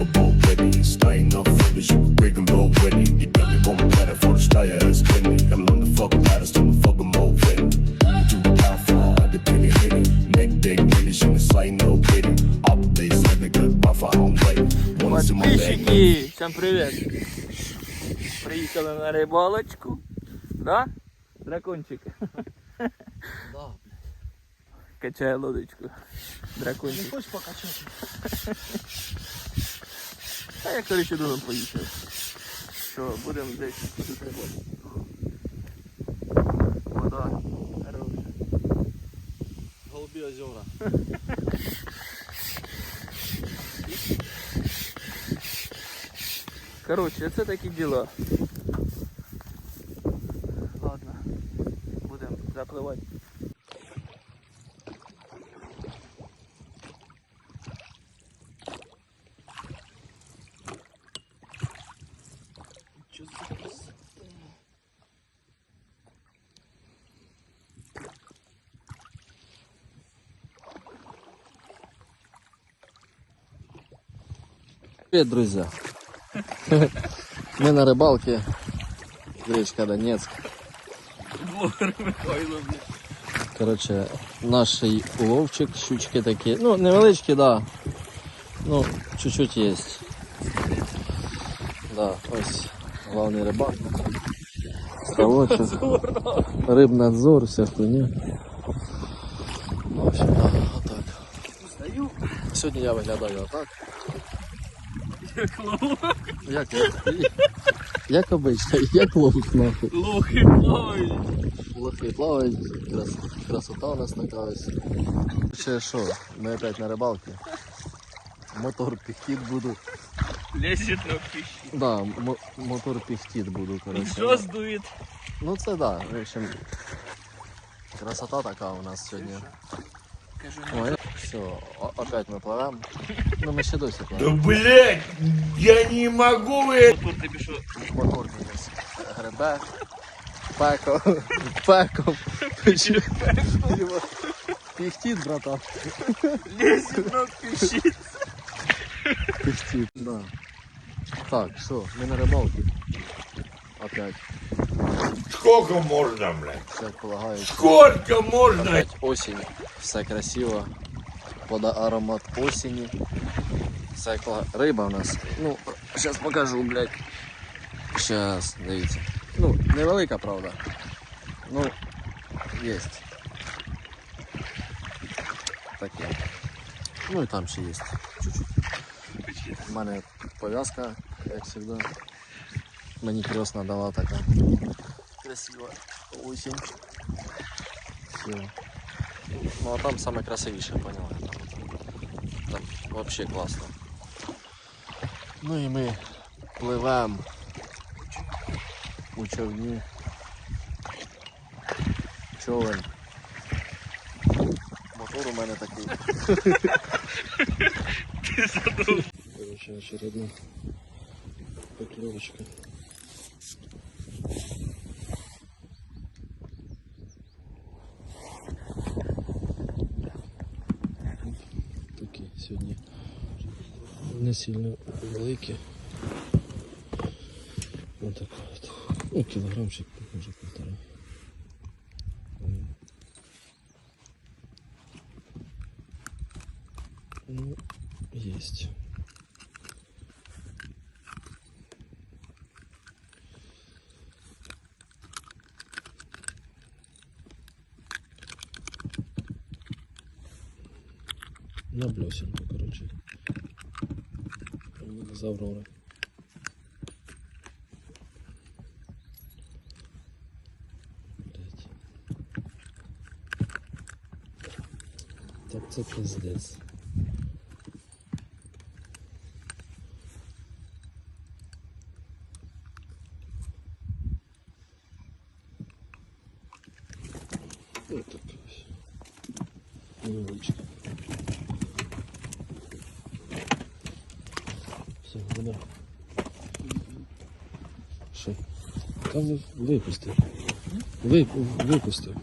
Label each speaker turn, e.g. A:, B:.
A: Before ready, staying up for the sugar, breaking low ready. You got me going better for the style as Kenny. I'm on the fuck out, I still fuck them all ready. Do a down fly, the penny hitting. Neck day, really, she was like no kidding. Up they said they could buff her home late. Wanna see my Подписчики,
B: всем привет. Приехали на рыбалочку. Да? Дракончик. Да. Качаю лодочку. Дракончик. Не
C: хочешь покачать?
B: А я, коротше, думаю, поїхав. Що, будемо десь тут рибати. Вода. Хороша.
C: Голубі озера.
B: Коротше, це такі діла. Ладно, будемо запливати.
C: Привет, друзья! Мы на рыбалке. Речка Донецк. Короче, наш уловчик, щучки такі. Ну, невеличкі, да. Ну, чуть-чуть есть. Да, ось главний рибак.
B: Ставочок.
C: Рибнадзор, вся хуйня. В общем, да, отак. Сьогодні я виглядаю отак. Як, як, як обично, як ловик нахуй.
B: Лохи плавають.
C: Лохи плавають, крас, красота у нас така ось. Ще що, ми опять на рибалці. Мотор піхтіт буду.
B: Лезет на пищу.
C: Да, мо- мотор піхтіт буду, коротше. Що
B: здует?
C: Ну це да, в общем, красота така у нас сьогодні.
B: Кажу, Ой,
C: все, о- опять ми пливемо. Ну ми ще досі Да пливемо.
A: блять, я не могу
B: вы Тут тобі що?
C: Мотор десь гребе. Пеко, пеком. Піхтіт, братан.
B: Лезет на пищу.
C: Пихтит, да. Так, что, мы на рыбалке. Опять,
A: Сколько можно, блядь?
C: все як полагається.
A: Сколько можно?
C: Опять осінь, все красиво. Пода аромат осені. Все як полагається. Риба у нас. Ну, зараз покажу, блядь. Сейчас, дивіться. Ну, невелика, правда. Ну, есть. Таке. Ну і там ще є. Чуть-чуть.
B: У
C: мене пов'язка, як завжди. Мені кресна дала така. Красива осінь. Все. Ну а там саме красивіше, поняла. Там, там вообще класно. Ну і ми пливемо у човні. Човен. Мотор у мене такий. Короче, очередна поклевочка. Такі сьогодні не сильно великі. Ось так от. Ну, кілограмчик, може півтора. М. Ну, есть. На блесенку, короче. З Аврори. Блядь. Так це пиздец. Вот такая ось. Невеличка. Все, вода. Що? Там ви- випустив. Ви, випустив.